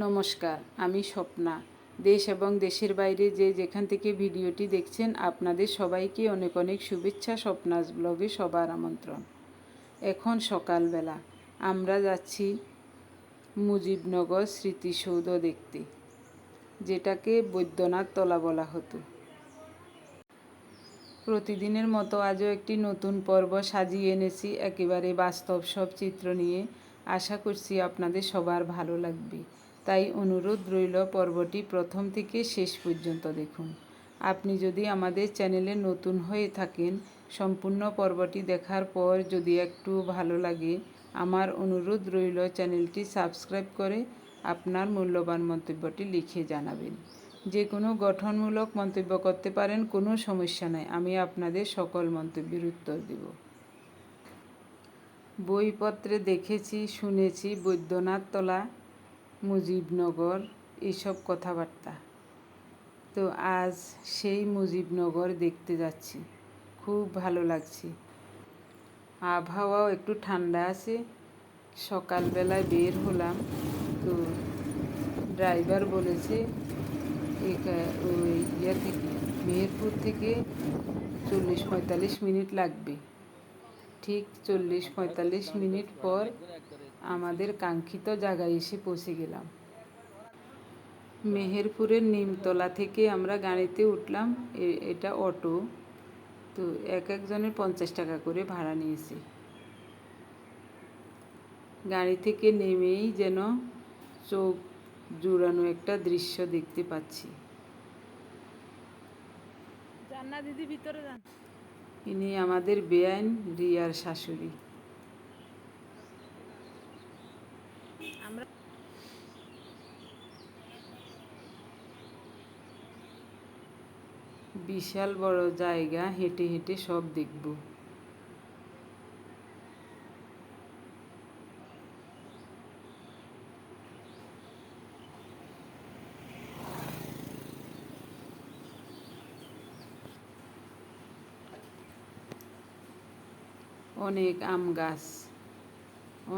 নমস্কার, আমি স্বপ্না। দেশ এবং দেশের বাইরে যে যেখান থেকে ভিডিওটি দেখছেন, আপনাদের সবাইকে অনেক অনেক শুভেচ্ছা স্বপ্নাস ব্লগে সবার আমন্ত্রণ। এখন সকালবেলা, আমরা যাচ্ছি মুজিবনগর স্মৃতিসৌধ দেখতে, যেটাকে বৈদ্যনাথ তলা বলা হতো। প্রতিদিনের মতো আজও একটি নতুন পর্ব সাজিয়ে এনেছি, একেবারে বাস্তব সব চিত্র নিয়ে। আশা করছি আপনাদের সবার ভালো লাগবে। তাই অনুরোধ রইল পর্বটি প্রথম থেকে শেষ পর্যন্ত দেখুন। আপনি যদি আমাদের চ্যানেলে নতুন হয়ে থাকেন, সম্পূর্ণ পর্বটি দেখার পর যদি একটু ভালো লাগে, আমার অনুরোধ রইল চ্যানেলটি সাবস্ক্রাইব করে আপনার মূল্যবান মন্তব্যটি লিখে জানাবেন। যে কোনো গঠনমূলক মন্তব্য করতে পারেন, কোনো সমস্যা নাই, আমি আপনাদের সকল মন্তব্যের উত্তর দেব। বইপত্রে দেখেছি, শুনেছি, বৈদ্যনাথ তলা মুজিবনগর এইসব কথাবার্তা। তো আজ সেই মুজিবনগর দেখতে যাচ্ছি। খুব ভালো লাগছে। আবহাওয়াও একটু ঠান্ডা আছে। সকালবেলায় বের হলাম। তো ড্রাইভার বলেছে ওই ইয়ে থেকে, মেহেরপুর থেকে চল্লিশ পঁয়তাল্লিশ মিনিট লাগবে। ঠিক চল্লিশ পঁয়তাল্লিশ মিনিট পর আমাদের কাঙ্ক্ষিত জায়গায় এসে পৌঁছে গেলাম। মেহেরপুরের নিমতলা থেকে আমরা গাড়িতে উঠলাম এটা অটো। তো এক একজনের পঞ্চাশ টাকা করে ভাড়া নিয়েছে। গাড়ি থেকে নেমেই যেন চোখ জুড়ানো একটা দৃশ্য দেখতে পাচ্ছি। ইনি আমাদের বেআইন রিয়ার শাশুড়ি। আমরা বিশাল বড় জায়গা হেঁটে হেঁটে সব দেখব। অনেক আম গাছ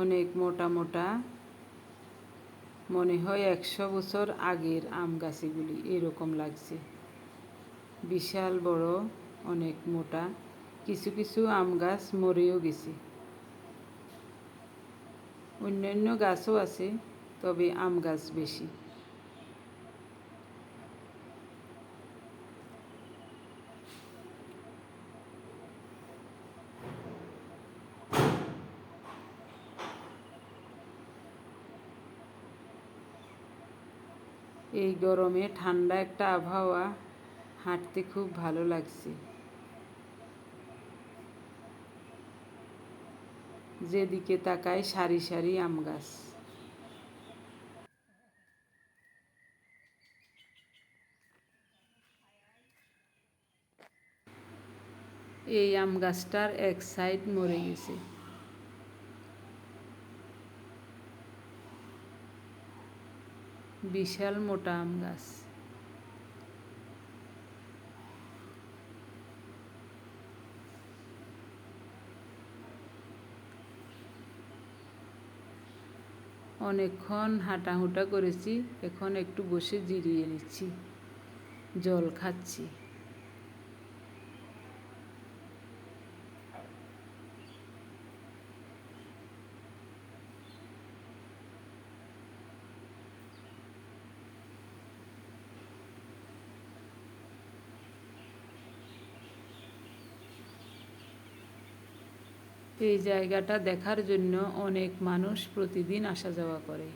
অনেক মোটা মোটা মনে হয় একশো বছর আগের আম গাছ এগুলি এরকম লাগছে। বিশাল, বড়, অনেক মোটা, কিছু কিছু আম গাছ মরেও গেছে। অন্যান্য গাছও আছে, তবে আম গাছ বেশি। এই গরমে ঠান্ডা একটা আবহাওয়া হাঁটতে খুব ভালো লাগছে। যেদিকে তাকায় সারি সারি আম গাছ। এই আম গাছটার এক সাইড মরে গেছে। বিশাল মোটা আম গাছ। অনেকক্ষণ হাঁটাহুটা করেছি এখন একটু বসে জিরিয়ে নিচ্ছি। জল খাচ্ছি। এই জায়গাটা দেখার জন্য অনেক মানুষ প্রতিদিন আসা যাওয়া করে।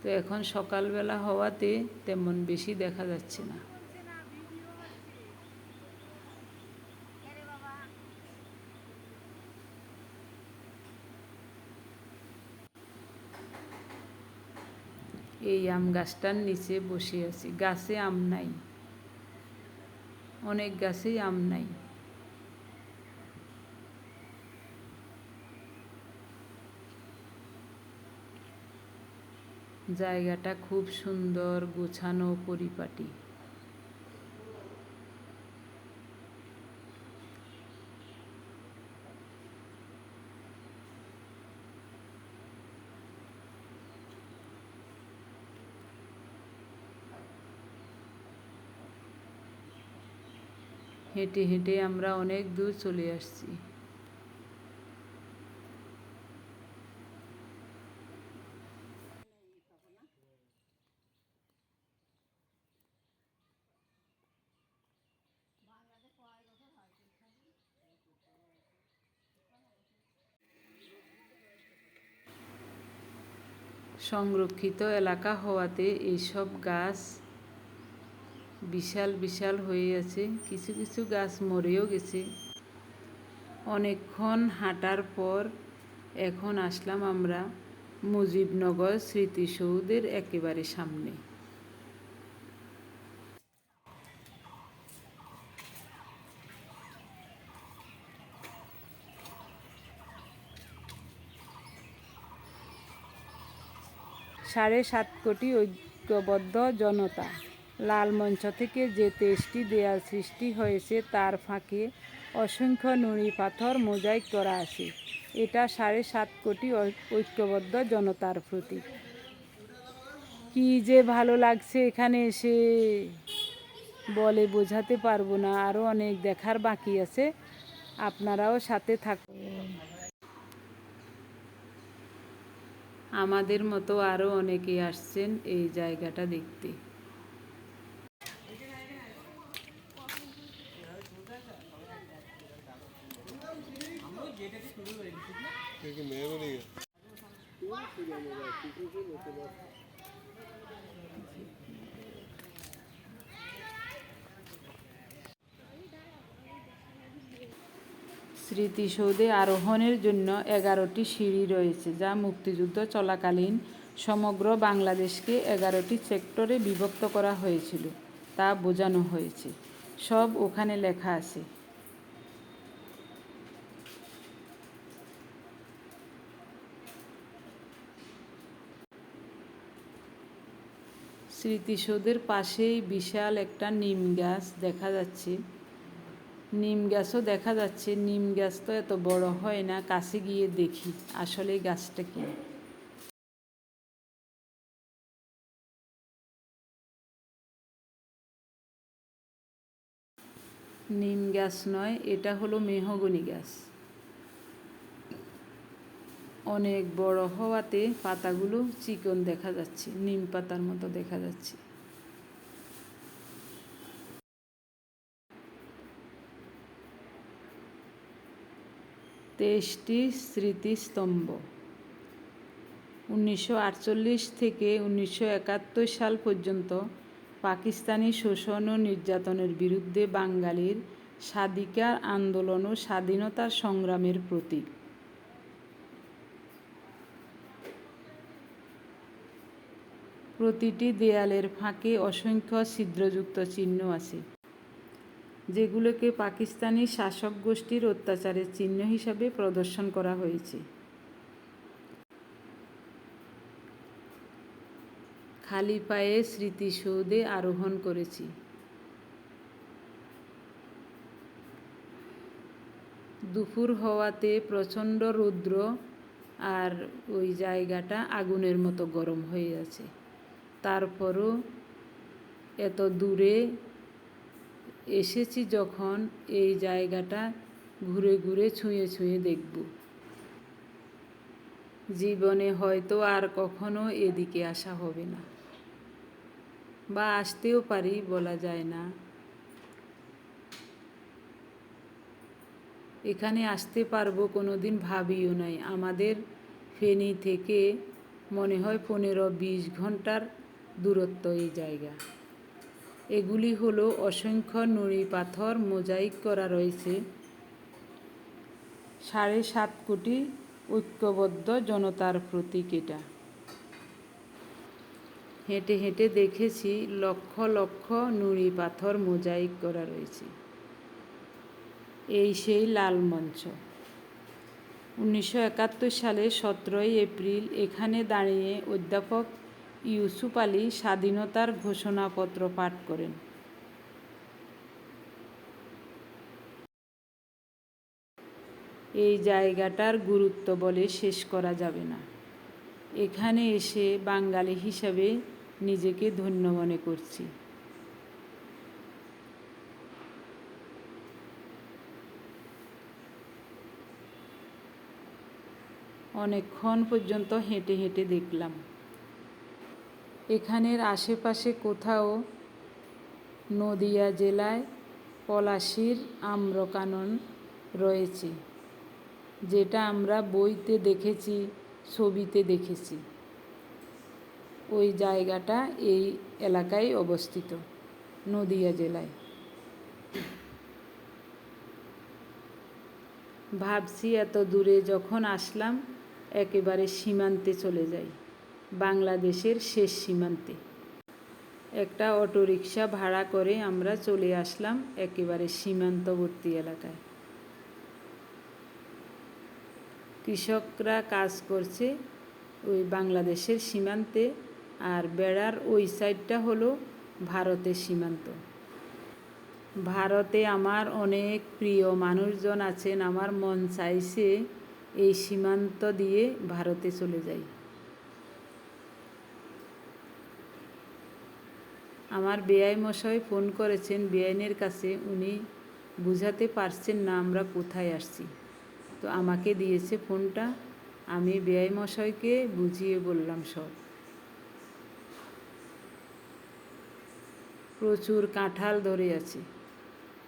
তো এখন সকালবেলা হওয়াতে তেমন বেশি দেখা যাচ্ছে না। এই আম গাছটার নিচে বসে আছি। গাছে আম নাই। অনেক গাছেই আম নাই। জায়গাটা খুব সুন্দর গোছানো পরিপাটি। হেঁটে হেঁটে আমরা অনেক দূর চলে আসছি। সংরক্ষিত এলাকা হওয়াতে এইসব গাছ বিশাল বিশাল হয়ে আছে। কিছু কিছু গাছ মরেও গেছে। অনেকক্ষণ হাঁটার পর এখন আসলাম আমরা মুজিবনগর স্মৃতিসৌধের একেবারে সামনে। সাড়ে সাত কোটি ঐক্যবদ্ধ জনতা। লাল মঞ্চ থেকে যে তেইশটি দেয়াল সৃষ্টি হয়েছে, তার ফাঁকে অসংখ্য নুড়ি পাথর মোজাইক করা আছে। এটা সাড়ে সাত কোটি ঐক্যবদ্ধ জনতার প্রতীক। কি যে ভালো লাগছে এখানে এসে। বলে বোঝাতে পারব না আরও অনেক দেখার বাকি আছে। আপনারাও সাথে থাকুন। আমাদের মতো আরও অনেকে আসছেন এই জায়গাটা দেখতে। স্মৃতিসৌধে আরোহণের জন্য এগারোটি সিঁড়ি রয়েছে, যা মুক্তিযুদ্ধ চলাকালীন সমগ্র বাংলাদেশকে এগারোটি সেক্টরে বিভক্ত করা হয়েছিল, তা বোঝানো হয়েছে। সব ওখানে লেখা আছে। স্মৃতিসৌধের পাশেই বিশাল একটা নিম গাছ দেখা যাচ্ছে। নিম গাছও দেখা যাচ্ছে, নিম গাছ তো এত বড় হয় না, কাছে গিয়ে দেখি আসলে গাছটা কি। নিম গাছ নয়, এটা হলো মেহগনি গাছ। অনেক বড় হওয়াতে পাতাগুলো চিকন দেখা যাচ্ছে, নিম পাতার মতো দেখা যাচ্ছে। তেইশটি স্মৃতিস্তম্ভ। উনিশশো আটচল্লিশ থেকে উনিশশো একাত্তর সাল পর্যন্ত পাকিস্তানি শোষণ ও নির্যাতনের বিরুদ্ধে বাঙালির স্বাধিকার আন্দোলন ও স্বাধীনতার সংগ্রামের প্রতীক। প্রতিটি দেয়ালের ফাঁকে অসংখ্য ছিদ্রযুক্ত চিহ্ন আছে। যেগুলোকে পাকিস্তানি শাসক গোষ্ঠীর অত্যাচারের চিহ্ন হিসাবে প্রদর্শন করা হয়েছে। খালি পায়ে স্মৃতিসৌধে আরোহণ করেছি। দুপুর হওয়াতে প্রচণ্ড রৌদ্র আর ওই জায়গাটা আগুনের মতো গরম হয়ে আছে। তারপরও এত দূরে এসেছি যখন এই জায়গাটা ঘুরে ঘুরে ছুঁয়ে ছুঁয়ে দেখব। জীবনে হয়তো আর কখনো এদিকে আসা হবে না। বা আসতেও পারি বলা যায় না। এখানে আসতে পারব কোনো দিন ভাবিও নাই। আমাদের ফেনী থেকে মনে হয় পনেরো বিশ ঘণ্টার দূরত্ব এই জায়গা। এগুলি হলো অসংখ্য নুড়ি পাথর মোজাইক করা রয়েছে। সাড়ে সাত কোটি ঐক্যবদ্ধ জনতার প্রতীক এটা। হেঁটে হেঁটে দেখেছি লক্ষ লক্ষ নুড়ি পাথর মোজাইক করা রয়েছে। এই সেই লাল মঞ্চ। উনিশশো একাত্তর সালে সতেরোই এপ্রিল এখানে দাঁড়িয়ে অধ্যাপক ইউসুফ আলী স্বাধীনতার ঘোষণাপত্র পাঠ করেন। এই জায়গাটার গুরুত্ব বলে শেষ করা যাবে না। এখানে এসে বাঙালি হিসাবে নিজেকে ধন্য মনে করছি। অনেকক্ষণ পর্যন্ত হেঁটে হেঁটে দেখলাম। এখানের আশেপাশে কোথাও নদিয়া জেলায় পলাশির আম্রকানন রয়েছে, যেটা আমরা বইতে দেখেছি, ছবিতে দেখেছি। ওই জায়গাটা এই এলাকায় অবস্থিত, নদিয়া জেলায়। ভাবছি এত দূরে যখন আসলাম, একেবারে সীমান্তে চলে যাই। বাংলাদেশের শেষ সীমান্তে। একটা অটোরিকশা ভাড়া করে আমরা চলে আসলাম একেবারে সীমান্তবর্তী এলাকায়। কৃষকরা কাজ করছে ওই বাংলাদেশের সীমান্তে আর বেড়ার ওই সাইডটা হলো ভারতের সীমান্ত। ভারতে আমার অনেক প্রিয় মানুষজন আছেন, আমার মন চাইছে এই সীমান্ত দিয়ে ভারতে চলে যাই। আমার বেআই মশাই ফোন করেছেন, বেআইনের কাছে। উনি বুঝাতে পারছেন না আমরা কোথায় আসছি। তো আমাকে দিয়েছে ফোনটা। আমি বেআই মশাইকে বুঝিয়ে বললাম সব। প্রচুর কাঁঠাল ধরে আছে।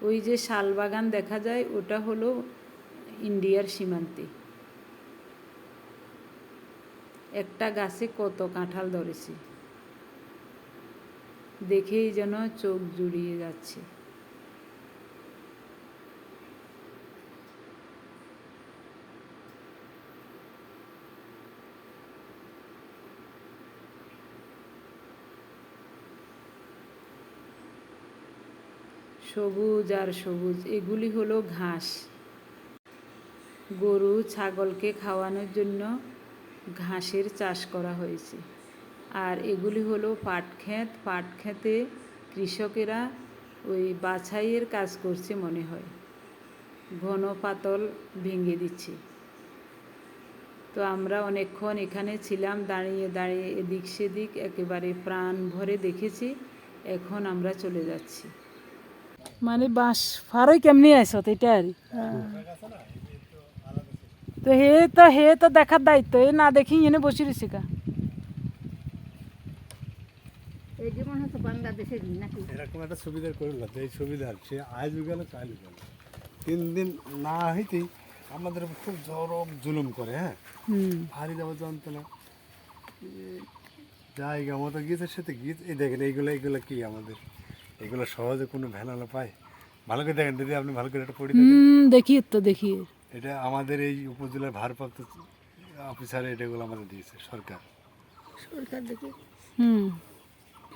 ওই যে শালবাগান দেখা যায়, ওটা হলো ইন্ডিয়ার সীমান্তে। একটা গাছে কত কাঁঠাল ধরেছে। দেখেই যেন চোখ জুড়িয়ে যাচ্ছে। সবুজ আর সবুজ, এগুলি হলো ঘাস। গরু, ছাগলকে খাওয়ানোর জন্য ঘাসের চাষ করা হয়েছে। আর এগুলি হলো পাট ক্ষেত। পাট ক্ষেতে কৃষকেরা ওই বাছাইয়ের কাজ করছে মনে হয়। ঘন পাতল ভেঙে দিচ্ছে। তো আমরা অনেকক্ষণ এখানে ছিলাম দাঁড়িয়ে দাঁড়িয়ে এদিক সেদিক একেবারে প্রাণ ভরে দেখেছি। এখন আমরা চলে যাচ্ছি। মানে বাঁশ ফারই কেমনি আইসত এটা আর? তো হে তো হে তো দেখার দায়িত্ব এ না দেখি এনে বসে রয়েছে কা? এই যে মনে হচ্ছে বাংলাদেশের নাকি? এরকম একটা সুবিধা করল এই সুবিধা সে আজ গেল কাল গেল। তিন দিন না হইতেই আমাদের খুব জরম জুলুম করে হ্যাঁ? হারি যাওয়া যন্ত্রণা। জায়গা মতো গিয়েছে সাথে গিয়েছে। এই দেখেন এইগুলো এইগুলো কি আমাদের? এগুলো সহজে কোনো ভ্যানালা পায়? ভালো করে দেখেন দিদি আপনি ভালো করে একটা পড়ি দেখি তো দেখি। এটা আমাদের এই উপজেলার ভারপ্রাপ্ত অফিসার এটাগুলো আমাদের দিয়েছে সরকার। সরকার দেখে। হুম।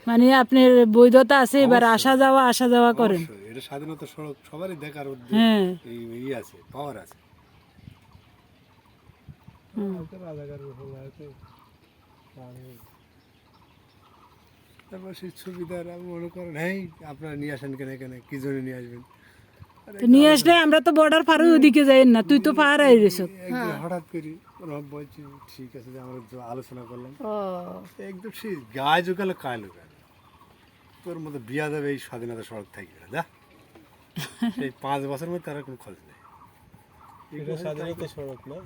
মানে আপনার বৈধতা আছে এবার আসা যাওয়া আসা যাওয়া করেন। এটা স্বাধীনতা সড়ক সবারই দেখার হ্যাঁ। এই আছে পাওয়ার আছে। তারপর সেই সুবিধার মনে করেন হ্যাঁ আপনারা নিয়ে আসেন কেন এখানে? কি জন্য নিয়ে আসবেন? নিয়ে আসলে আমরা তো বর্ডার পার ওদিকে যাই না তুই তো পার আই রেছ হঠাৎ করি রব বলছি ঠিক আছে যে আমরা আলোচনা করলাম। একদম সেই গায়ে জোগালো কায় লোকাল তোর মতো বিয়া দেবে এই স্বাধীনতা সড়ক থাকবে না? যা সেই পাঁচ বছর মধ্যে তারা কোনো খোঁজ নেই। এটা স্বাধীনতা সড়ক না?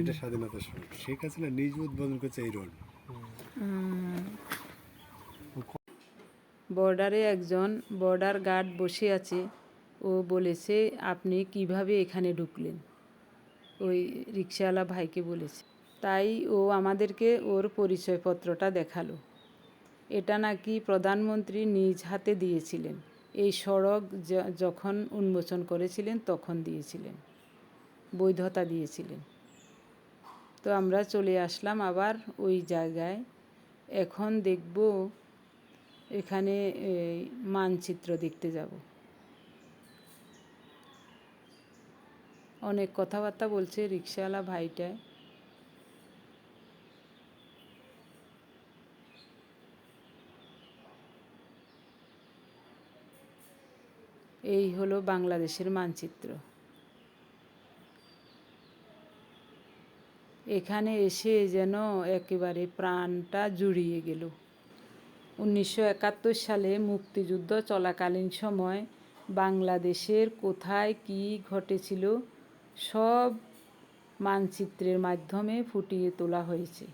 এটা স্বাধীনতা সড়ক। শেখ হাসিনা নিজ উদ্বোধন করছে এই রোড। বর্ডারে একজন বর্ডার গার্ড বসে আছে। ও বলেছে আপনি কীভাবে এখানে ঢুকলেন? ওই রিক্সাওয়ালা ভাইকে বলেছে। তাই ও আমাদেরকে ওর পরিচয়পত্রটা দেখাল। এটা নাকি প্রধানমন্ত্রী নিজ হাতে দিয়েছিলেন। এই সড়ক যখন উন্মোচন করেছিলেন, তখন দিয়েছিলেন। বৈধতা দিয়েছিলেন। তো আমরা চলে আসলাম আবার ওই জায়গায়। এখন দেখব এখানে মানচিত্র দেখতে যাব। অনেক কথাবার্তা বলছে রিক্সাওয়ালা ভাইটায় এই হলো বাংলাদেশের মানচিত্র। এখানে এসে যেন একেবারে প্রাণটা জুড়িয়ে গেল। উনিশশো একাত্তর সালে মুক্তিযুদ্ধ চলাকালীন সময় বাংলাদেশের কোথায় কী ঘটেছিল সব মানচিত্রের মাধ্যমে ফুটিয়ে তোলা হয়েছে।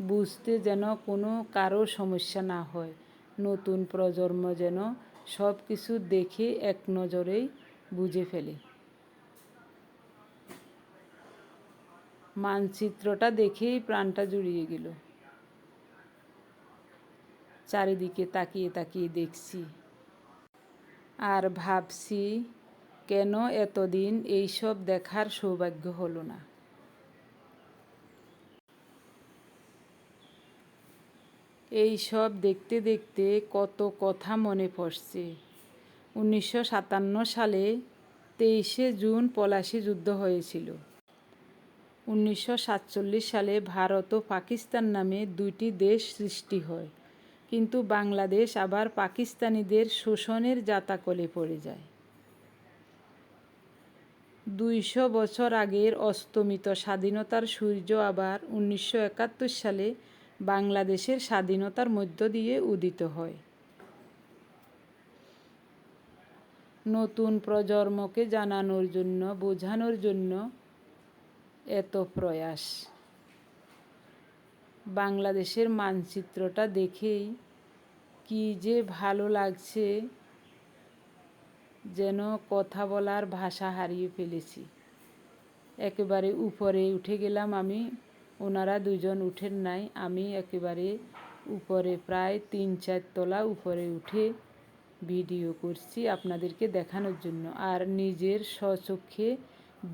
বুঝতে যেন কোনো কারও সমস্যা না হয়। নতুন প্রজন্ম যেন সব কিছু দেখে এক নজরেই বুঝে ফেলে। মানচিত্রটা দেখেই প্রাণটা জুড়িয়ে গেল। চারিদিকে তাকিয়ে তাকিয়ে দেখছি। আর ভাবছি, কেন এতদিন এইসব দেখার সৌভাগ্য হলো না? এই সব দেখতে দেখতে কত কথা মনে পড়ছে। উনিশশো সাতান্ন সালে তেইশে জুন পলাশি যুদ্ধ হয়েছিল। উনিশশো সাতচল্লিশ সালে ভারত ও পাকিস্তান নামে দুইটি দেশ সৃষ্টি হয়, কিন্তু বাংলাদেশ আবার পাকিস্তানিদের শোষণের জাতাকলে পড়ে যায়। দুইশো বছর আগের অস্তমিত স্বাধীনতার সূর্য আবার উনিশশো একাত্তর সালে বাংলাদেশের স্বাধীনতার মধ্য দিয়ে উদিত হয়। নতুন প্রজন্মকে জানানোর জন্য, বোঝানোর জন্য এত প্রয়াস। বাংলাদেশের মানচিত্রটা দেখেই কি যে ভালো লাগছে, যেন কথা বলার ভাষা হারিয়ে ফেলেছি। একেবারে উপরে উঠে গেলাম আমি ওনারা দুজন উঠেন নাই। আমি একেবারে উপরে, প্রায় তিন চার তলা উপরে উঠে ভিডিও করছি আপনাদেরকে দেখানোর জন্য। আর নিজের স্বচক্ষে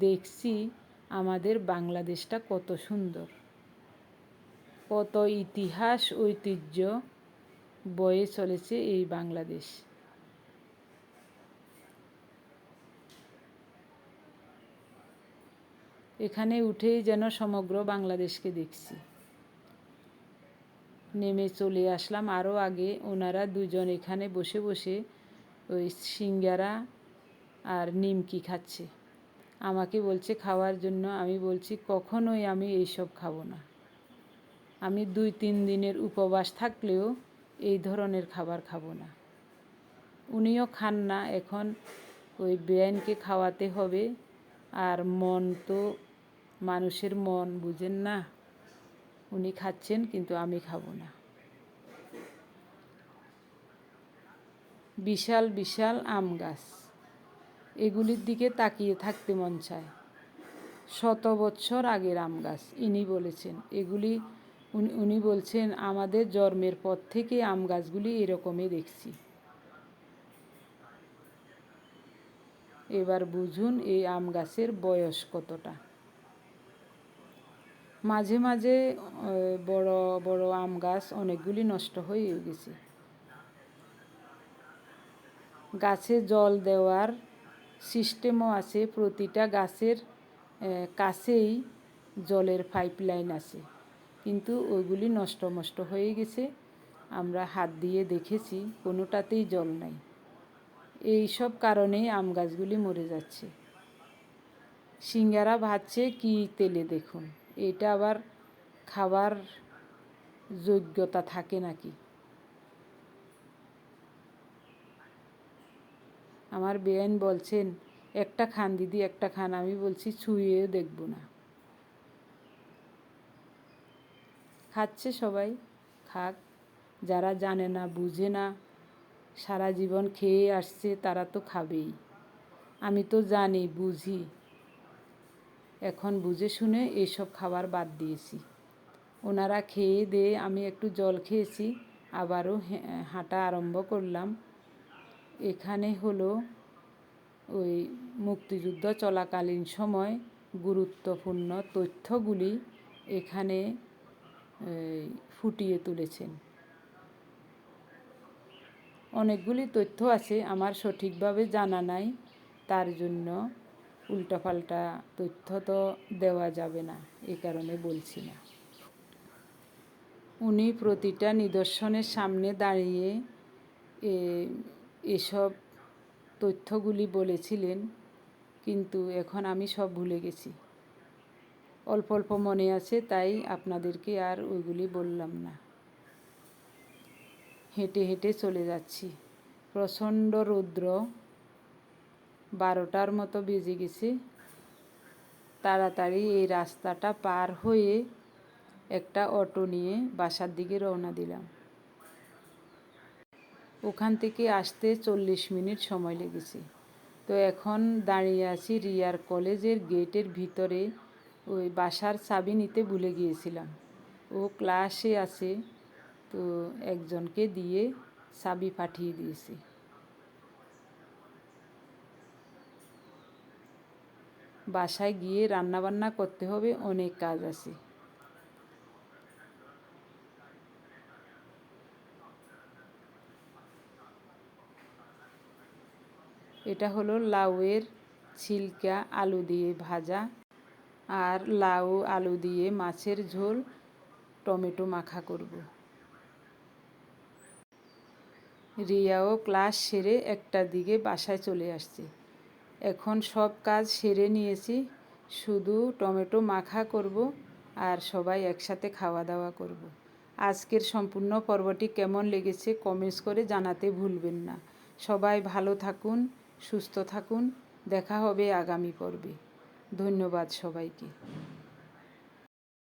দেখছি আমাদের বাংলাদেশটা কত সুন্দর। কত ইতিহাস, ঐতিহ্য বয়ে চলেছে এই বাংলাদেশ। এখানে উঠেই যেন সমগ্র বাংলাদেশকে দেখছি। নেমে চলে আসলাম আরও আগে। ওনারা দুজন এখানে বসে বসে ওই সিঙ্গারা আর নিমকি খাচ্ছে। আমাকে বলছে, খাওয়ার জন্য আমি বলছি, কখনোই আমি এইসব খাব না। আমি দুই তিন দিনের উপবাস থাকলেও এই ধরনের খাবার খাব না। উনিও খান না। এখন ওই বেআইনকে খাওয়াতে হবে। আর মন তো মানুষের মন, বুঝেন না? উনি খাচ্ছেন, কিন্তু আমি খাব না। বিশাল বিশাল আম গাছ। এগুলির দিকে তাকিয়ে থাকতে মন চায়। শত বৎসর আগের আম গাছ, ইনি বলেছেন। এগুলি, উনি বলছেন, আমাদের জন্মের পর থেকে আম গাছগুলি এরকমই দেখছি। এবার বুঝুন, এই আম গাছের বয়স কতটা। মাঝে মাঝে বড় বড় আম গাছ অনেকগুলি নষ্ট হয়ে গেছে। গাছে জল দেওয়ার সিস্টেমও আছে, প্রতিটা গাছের কাছেই জলের পাইপ লাইন আছে। কিন্তু ওইগুলি নষ্ট মষ্ট হয়ে গেছে। আমরা হাত দিয়ে দেখেছি, কোনোটাতেই জল নাই। এই সব কারণেই আম গাছগুলি মরে যাচ্ছে। সিঙ্গারা ভাজছে, কি তেলে দেখুন। এটা আবার খাবার যোগ্যতা থাকে নাকি? আমার বেআইন বলছেন, একটা খান দিদি, একটা খান। আমি বলছি, ছুঁয়েও দেখব না। খাচ্ছে সবাই, খাক, যারা জানে না, বুঝে না, সারা জীবন খেয়ে আসছে, তারা তো খাবেই। আমি তো জানি, বুঝি। এখন বুঝে শুনে এইসব খাবার বাদ দিয়েছি। ওনারা খেয়ে দিয়ে আমি একটু জল খেয়েছি, আবারও হাঁটা আরম্ভ করলাম। এখানে হলো ওই মুক্তিযুদ্ধ চলাকালীন সময় গুরুত্বপূর্ণ তথ্যগুলি এখানে ফুটিয়ে তুলেছেন। অনেকগুলি তথ্য আছে, আমার সঠিকভাবে জানা নাই, তার জন্য উল্টাপাল্টা তথ্য তো দেওয়া যাবে না, এ কারণে বলছি না। উনি প্রতিটা নিদর্শনের সামনে দাঁড়িয়ে এসব তথ্যগুলি বলেছিলেন, কিন্তু এখন আমি সব ভুলে গেছি। অল্প অল্প মনে আছে, তাই আপনাদেরকে আর ওইগুলি বললাম না। হেঁটে হেঁটে চলে যাচ্ছি। প্রচণ্ড রৌদ্র বারোটার মতো বেজে গেছে। তাড়াতাড়ি এই রাস্তাটা পার হয়ে একটা অটো নিয়ে বাসার দিকে রওনা দিলাম। ওখান থেকে আসতে চল্লিশ মিনিট সময় লেগেছে। তো এখন দাঁড়িয়ে আছি রিয়ার কলেজের গেটের ভিতরে। ওই বাসার চাবি নিতে ভুলে গিয়েছিলাম। ও ক্লাসে আছে, তো একজনকে দিয়ে চাবি পাঠিয়ে দিয়েছি। বাসায় গিয়ে রান্নাবান্না করতে হবে, অনেক কাজ আছে। এটা হলো লাউয়ের ছিলকা আলু দিয়ে ভাজা আর লাউ আলু দিয়ে মাছের ঝোল, টমেটো মাখা করব। রিয়াও ক্লাস সেরে একটার দিকে বাসায় চলে আসছে। এখন সব কাজ সেরে নিয়েছি। শুধু টমেটো মাখা করব আর সবাই একসাথে খাওয়া দাওয়া করব। আজকের সম্পূর্ণ পর্বটি কেমন লেগেছে কমেন্টস করে জানাতে ভুলবেন না। সবাই ভালো থাকুন, সুস্থ থাকুন। দেখা হবে আগামী পর্বে। ধন্যবাদ সবাইকে।